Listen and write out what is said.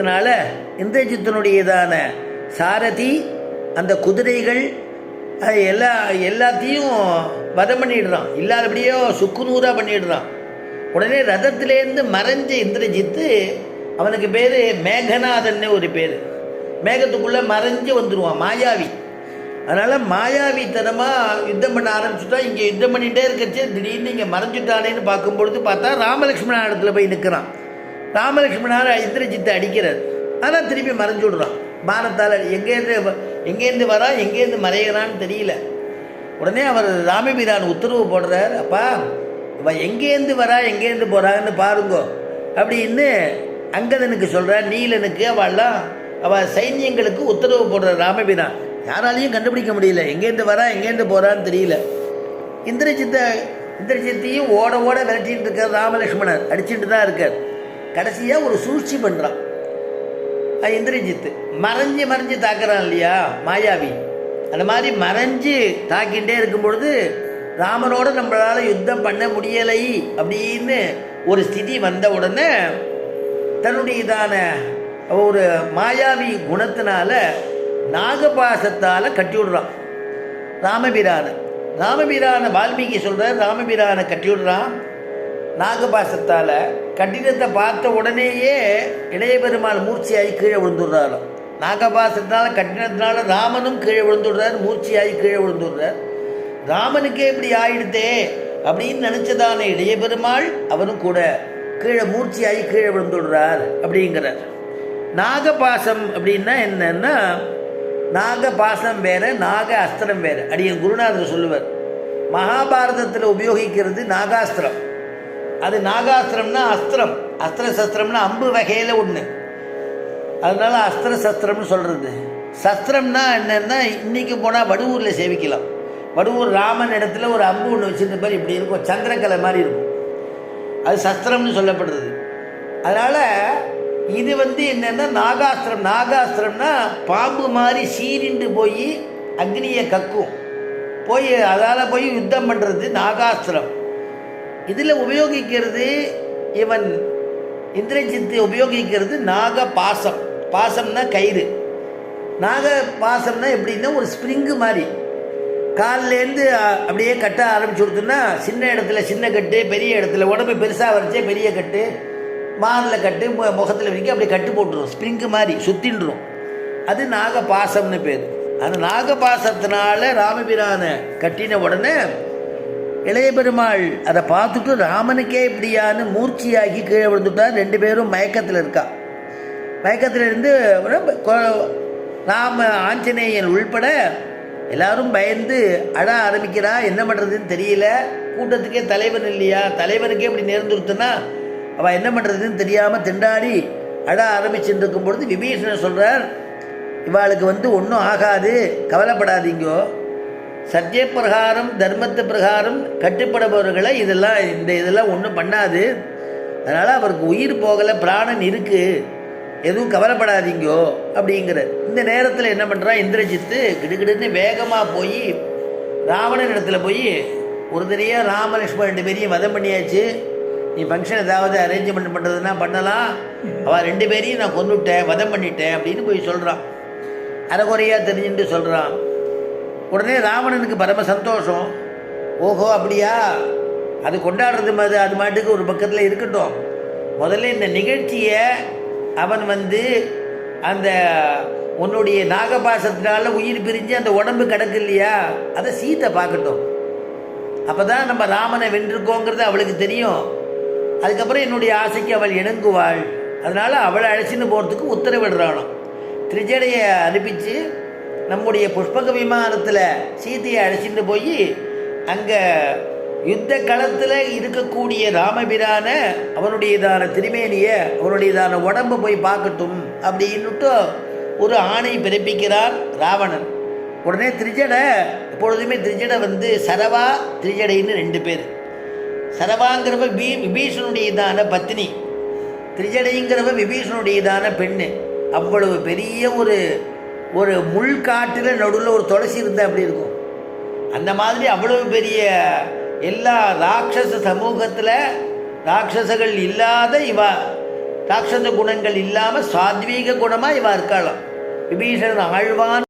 இருக்கிறதுனால இந்திரஜித்தனுடையதான சாரதி அந்த குதிரைகள் அது எல்லா எல்லாத்தையும் வதம் பண்ணிடுறான். இல்லாதபடியோ சுக்குநூறாக பண்ணிடுறான். உடனே ரதத்திலேருந்து மறைஞ்ச இந்திரஜித்து அவனுக்கு பேர் மேகநாதன்னு ஒரு பேர். மேகத்துக்குள்ளே மறைஞ்சு வந்துடுவான் மாயாவி. அதனால் மாயாவித்தனமாக யுத்தம் பண்ண ஆரம்பிச்சுட்டா இங்கே யுத்தம் பண்ணிகிட்டே இருக்கச்சு திடீர்னு இங்கே மறைஞ்சுட்டானேன்னு பார்க்கும்பொழுது பார்த்தா ராமலக்ஷ்மண இடத்துல போய் நிற்கிறான் ராமலக்ஷ்மணார் இந்திரஜித்தை அடிக்கிறார். ஆனால் திருப்பி மறைஞ்சு விடுறான். பானத்தால் எங்கேருந்து எங்கேருந்து வரா எங்கேருந்து மறைகிறான்னு தெரியல. உடனே அவர் ராமபிரான் உத்தரவு போடுறார். அப்பா அவள் எங்கேருந்து வரா எங்கேருந்து போகிறான்னு பாருங்கோ. அப்படின்னு அங்கதனுக்கு சொல்கிறார் நீலனுக்கு அவள்லாம் அவள் சைன்யங்களுக்கு உத்தரவு போடுற ராமபிரான். யாராலையும் கண்டுபிடிக்க முடியல. எங்கேருந்து வரா எங்கேருந்து போகிறான்னு தெரியல. இந்திரஜித்த இந்திரஜித்தையும் ஓட ஓட விரட்டிட்டு இருக்கார் ராமலட்சுமணர். அடிச்சுட்டு தான் இருக்கார். கடைசியாக ஒரு சூழ்ச்சி பண்ணுறான் இந்திரஜித்து. மறைஞ்சு மறைஞ்சு தாக்குறான் இல்லையா? மாயாவி. அந்த மாதிரி மறைஞ்சு தாக்கிகிட்டே இருக்கும் பொழுது ராமனோடு நம்மளால் யுத்தம் பண்ண முடியலை அப்படின்னு ஒரு ஸ்திதி வந்த உடனே தன்னுடையதான ஒரு மாயாவி குணத்தினால நாகபாசத்தால் கட்டி விடுறான். ராமபிரான. ராமபிரான வால்மீகி சொல்கிறார் ராமபிரான கட்டி விடுறான். நாகபாசத்தால் கட்டிடத்தை பார்த்த உடனேயே இளைய பெருமாள் மூர்ச்சியாகி கீழே விழுந்துடுறாராம் நாகபாசத்தால் கட்டினத்தினால ராமனும் கீழே விழுந்துடுறார் மூர்ச்சியாகி கீழே விழுந்துடுறார். ராமனுக்கே இப்படி ஆயிடுதே அப்படின்னு நினச்சதான இளைய பெருமாள் அவனும் கூட கீழே மூர்ச்சியாகி கீழே விழுந்துடுறார் அப்படிங்கிறார். நாகபாசம் அப்படின்னா என்னன்னா நாகபாசம் வேற நாக அஸ்திரம் வேற. அடியன் குருநாதர் சொல்லுவார் மகாபாரதத்தில் உபயோகிக்கிறது நாகாஸ்திரம். அது நாகாஸ்திரம்னா அஸ்திரம். அஸ்திர சஸ்திரம்னா அம்பு வகையில் ஒன்று அதனால் அஸ்திர சஸ்திரம்னு சொல்கிறது சஸ்திரம்னா என்னன்னா இன்றைக்கி போனால் வடுவூரில் சேவிக்கலாம். வடுவூர் ராமன் இடத்துல ஒரு அம்பு ஒன்று வச்சுருந்த மாதிரி இப்படி இருக்கும். சந்திரக்கலை மாதிரி இருக்கும். அது சஸ்திரம்னு சொல்லப்படுறது. அதனால் இது வந்து என்னென்னா நாகாஸ்திரம். நாகாஸ்திரம்னா பாம்பு மாதிரி சீரிண்டு போய் அக்னியை கக்கும். போய் அதால் போய் யுத்தம் பண்ணுறது நாகாஸ்திரம். இதில் உபயோகிக்கிறது இவன் இந்திரஜித்து உபயோகிக்கிறது நாக பாசம் பாசம்னா கயிறு. நாக பாசம்னா எப்படின்னா ஒரு ஸ்ப்ரிங்கு மாதிரி. கால்லேருந்து அப்படியே கட்ட ஆரம்பிச்சு கொடுத்தோன்னா சின்ன இடத்துல சின்ன கட்டு பெரிய இடத்துல உடம்பு பெருசாக வரைச்சே பெரிய கட்டு. மாரில் கட்டு மு- முகத்தில் வரைக்கும் அப்படியே கட்டு போட்டுரும். ஸ்ப்ரிங்கு மாதிரி சுத்தின்றும். அது நாகபாசம்னு பேர். அந்த நாகபாசத்தினால ராமபிரானை கட்டின உடனே இளைய பெருமாள் அதை பார்த்துட்டு ராமனுக்கே இப்படியான்னு மூர்ச்சியாகி கீழே விழுந்துட்டார். ரெண்டு பேரும் மயக்கத்தில் இருக்கா. மயக்கத்தில் இருந்து கொ- ராம ஆஞ்சநேயன் உள்பட எல்லாரும் பயந்து அழ ஆரம்பிக்கிறா. என்ன பண்ணுறதுன்னு தெரியல. கூட்டத்துக்கே தலைவன் இல்லையா? தலைவனுக்கே இப்படி நேர்ந்துருத்துனா அவள் என்ன பண்ணுறதுன்னு தெரியாமல் திண்டாடி அழ ஆரம்பிச்சுட்டு இருக்கும் பொழுது விபீஷணன் சொல்கிறார் இவாளுக்கு வந்து ஒன்றும் ஆகாது. கவலைப்படாதீங்கோ. சத்திய பிரகாரம் தர்மத்து பிரகாரம் கட்டுப்படுபவர்களை இதெல்லாம் இந்த இதெல்லாம் ஒன்றும் பண்ணாது. அதனால் அவருக்கு உயிர் போகலை பிராணன் இருக்குது எதுவும் கவலைப்படாதீங்கோ அப்படிங்கிற இந்த நேரத்தில் என்ன பண்ணுறான் இந்திரஜித்து கிடுகிடுன்னு வேகமாக போய் ராவணன் இடத்துல போய் ஒரு தடவையாக ராமலட்சுமணன் ரெண்டு பேரையும் வதம் பண்ணியாச்சு. நீ ஃபங்க்ஷன் ஏதாவது அரேஞ்ச்மெண்ட் பண்ணுறதுன்னா பண்ணலாம். அவள் ரெண்டு பேரையும் நான் கொண்டுட்டேன் வதம் பண்ணிட்டேன் அப்படின்னு போய் சொல்கிறான் அரைகுறையாக தெரிஞ்சுட்டு சொல்கிறான் உடனே ராவணனுக்கு பரம சந்தோஷம். ஓஹோ அப்படியா? அது கொண்டாடுறது மாதிரி அது மாட்டுக்கு ஒரு பக்கத்தில் இருக்கட்டும். முதல்ல இந்த நிகழ்ச்சியை அவன் வந்து அந்த உன்னுடைய நாகபாசத்தினால உயிர் பிரிஞ்சு அந்த உடம்பு கிடக்கு இல்லையா? அதை சீத்தை பார்க்கட்டும். அப்போ தான் நம்ம ராமனை வென்றிருக்கோங்கிறது அவளுக்கு தெரியும். அதுக்கப்புறம் என்னுடைய ஆசைக்கு அவள் இணங்குவாள். அதனால் அவளை அழைச்சின்னு போகிறதுக்கு உத்தரவிடுறானோ திரிஜடையை அனுப்பிச்சு நம்முடைய புஷ்பக விமானத்தில் சீதையை அழைச்சிட்டு போய் அங்கே யுத்த களத்தில் இருக்கக்கூடிய ராமபிரான அவனுடையதான திருமேனியை அவனுடையதான உடம்பு போய் பார்க்கட்டும் அப்படின்னுட்டு ஒரு ஆணை பிறப்பிக்கிறார் ராவணன். உடனே திரிஜடை எப்பொழுதுமே திரிஜடை வந்து சரவா திரிஜடைன்னு ரெண்டு பேர். சரவாங்கிறவ பீ விபீஷனுடையதான பத்தினி திரிஜடைங்கிறவ விபீஷனுடையதான பெண்ணு. அவ்வளவு பெரிய ஒரு ஒரு முள்காட்டில் நடுவில் ஒரு துளசி இருந்தால் அப்படி இருக்கும்? அந்த மாதிரி அவ்வளவு பெரிய எல்லா ராட்சச சமூகத்தில் ராட்சசர்கள் இல்லாத இவ ராட்சச குணங்கள் இல்லாமல் சாத்வீக குணமாக இவா இருக்காளாம். விபீஷணன் ஆழ்வான்